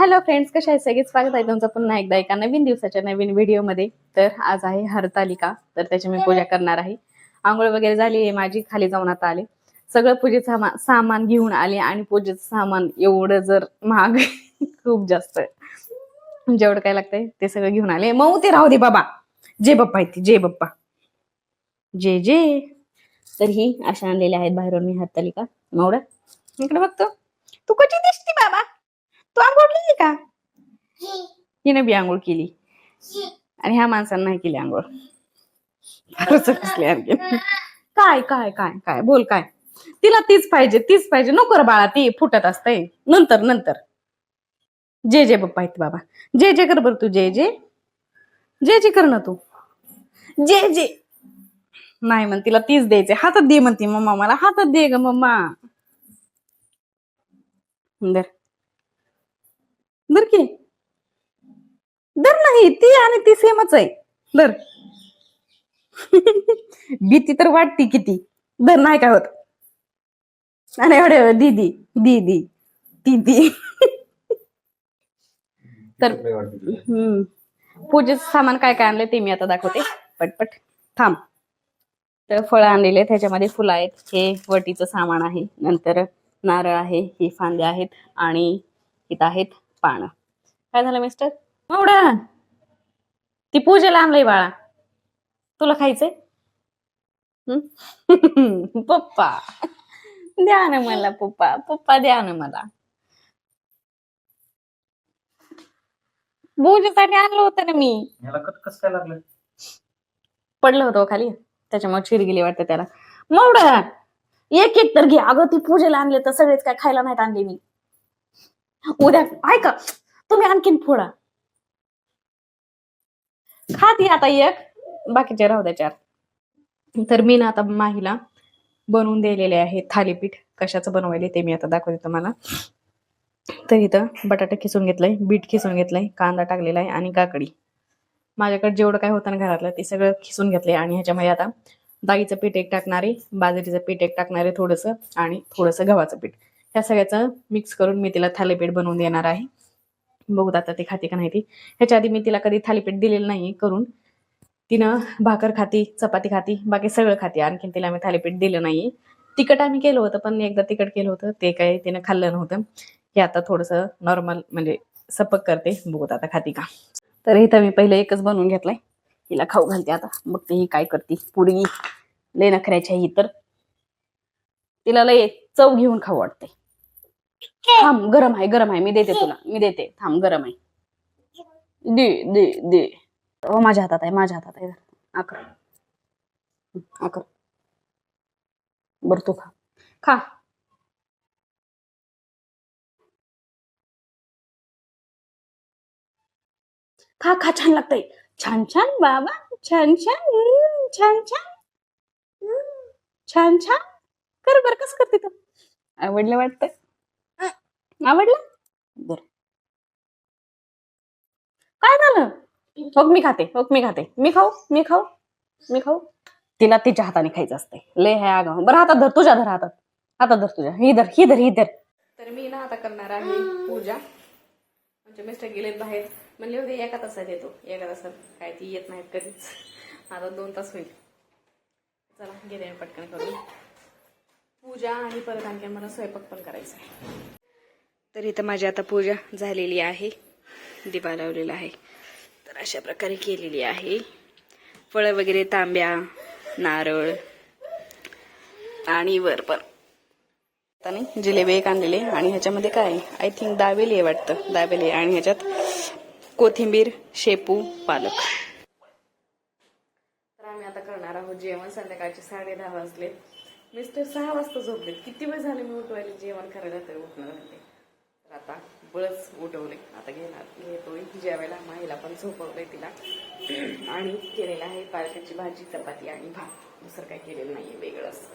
Hello friends कशा आहेत? सगळेच स्वागत आहे तुमचं पुन्हा एकदा एका नवीन दिवसाच्या नवीन व्हिडिओमध्ये तर आज आहे हरतालिका तर त्याची मी पूजा करणार आहे. आंघोळ वगैरे झाली आहे माझी खाली जाऊन आता आले. सगळं पूजेचं सामान घेऊन आले आणि पूजेचं सामान एवढं जर महाग खूप जास्त जेवढं काय लागतंय ते सगळं घेऊन आले. मग ते राहू दे बाबा. जे बाप्पा आहे ते, जे बाप्पा. जे जे. तर ही अशा आणलेल्या आहेत बाहेरून मी हरतालिका. मौड इकडे बघतो. तू कशी दिसती बाबा? तू आंघोळ केली का? हिने बी आंघोळ केली. आणि ह्या माणसानं नाही केली आंघोळ. आणखी. काय काय काय काय? बोल काय? तिला तीच पाहिजे तीच पाहिजे. नको रे बाळा ती फुटत असते. नंतर नंतर. जे जे बाप्पा आहेत बाबा. जे जे कर बरं तू जे जे. जे जे कर ना तू. जे जे. नाही म्हण तिला तीच द्यायचे हातात दे म्हणते मम्मा मला. हातात दे ग मम्मा. दर दर की. दर नाही ती आणि ती सेमच आहे. दर. भीती तर वाटती किती. दर नाही काय होत. आणि एवढे दीदी दीदी दीदी. तर हम्म. पूजेचं सामान काय काय आणलंय ते मी आता दाखवते. पटपट. थांब. तर फळं आणलेले त्याच्यामध्ये फुलं आहेत. हे वटीचं सामान आहे. नंतर नारळ आहे ही फांदे आहेत आणि इथं आहेत. पानं काय झालं मिस्टर एवढं? ती पूजेला आणलंय बाळा. तुला खायचंय? पप्पा. द्या ना मला पप्पा. पप्पा द्या ना मला. पूजेसाठी आणलं होतं ना मी. याला कट कसं काय लागलं? पडलं होतं हो खाली. त्याच्यामुळे चिर गेली वाटतं त्याला. मग एक एक तर घे. अगं ती पूजेला आणले तर सगळेच काय खायला नाहीत आणले मी. उद्या ऐका तुम्ही आणखीन फोडा. खाती आता एक बाकीचे राहू द्या चार. तर मी ना आता माहीला बनवून दिलेले आहे थालीपीठ. कशाचं बनवायले ते मी आता दाखवते तुम्हाला. तर इथं बटाटा खिसून घेतलाय बीट खिसून घेतलाय कांदा टाकलेला आहे आणि काकडी. माझ्याकडे जेवढं काय होतं ना घरातलं ते सगळं खिसून घेतलंय आणि ह्याच्यामध्ये आता दाईचं पीठ एक टाकणारे बाजरीचं पीठ एक टाकणारे थोडंसं आणि थोडंसं गव्हाचं पीठ. ह्या सगळ्याचं मिक्स करून मी तिला थालीपीठ बनवून देणार आहे. बघूत आता ते खाते का नाही ती. ह्याच्या आधी मी तिला कधी थालीपीठ दिलेलं नाही करून. तिनं भाकर खाती चपाती खाती बाकी सगळं खाते. आणखीन तिला मी थालीपीठ दिलं नाही. तिखट आम्ही केलं होतं पण एकदा तिखट केलं होतं. ते काही तिनं खाल्लं नव्हतं. हे आता थोडंसं नॉर्मल म्हणजे सपक करते. बघूत आता खाती का. तर इथं मी पहिले एकच बनवून घेतलाय. हिला खाऊ घालते आता. बघते ही काय करते. पुरगी लय नखऱ्याची ही तर. तिला लय चव घेऊन खाऊ वाटते थांब गरम आहे गरम आहे. मी देते तुला. मी देते. थांब गरम आहे. दे दे दे. हो माझ्या हातात आहे माझ्या हातात आहे. आकर आकर बर तू खा. खा. खा खा छान लागतंय. छान छान बाबा. छान छान. छान छान. छान छान. कर बर कस करते तू? आवडलं वाटतं? आवडलं? बर. काय झालं? हो मी खाते हो मी खाते. मी खाऊ मी खाऊ मी खाऊ. तिला तिच्या हाताने खायचं असते लय है आगाव. बरं हातात धर तुझ्या धर हातात. हातात धर तुझ्या. ही धर ही धर ही धर. तर मी ना आता करणार आहे पूजा. म्हणजे मिस्टर गेलेत बाहेर. म्हणले होते एका तासात येतो. एका तासात काय ती येत नाहीत कधीच. आता दोन तास होईल. चला गेले पटकन करून. पूजा आणि परत आणखी मला स्वयंपाक पण करायचा आहे. तर इथं माझी आता पूजा झालेली आहे. दिवा लावलेला आहे. तर अशा प्रकारे केलेली आहे. फळं वगैरे तांब्या नारळ आणि वर पण. आता नाही जिलेबी एक आणलेले आणि ह्याच्यामध्ये काय? आय थिंक दाबेली आहे वाटतं. दाबेली आहे. आणि ह्याच्यात कोथिंबीर शेपू पालक. तर आम्ही आता करणार आहोत जेवण. संध्याकाळचे साडे दहा वाजले. मिस्टर सहा वाजता झोपले किती वेळ झाले मी उठवायला? जेवण करायला तरी उठणार होते आता बळच उठवले आता घेणार घेतोय. वेळेला माहीला पण झोपवलंय तिला. आणि केलेलं आहे पालकाची भाजी चपाती आणि भात. दुसरं काही केलेलं नाहीये वेगळंच.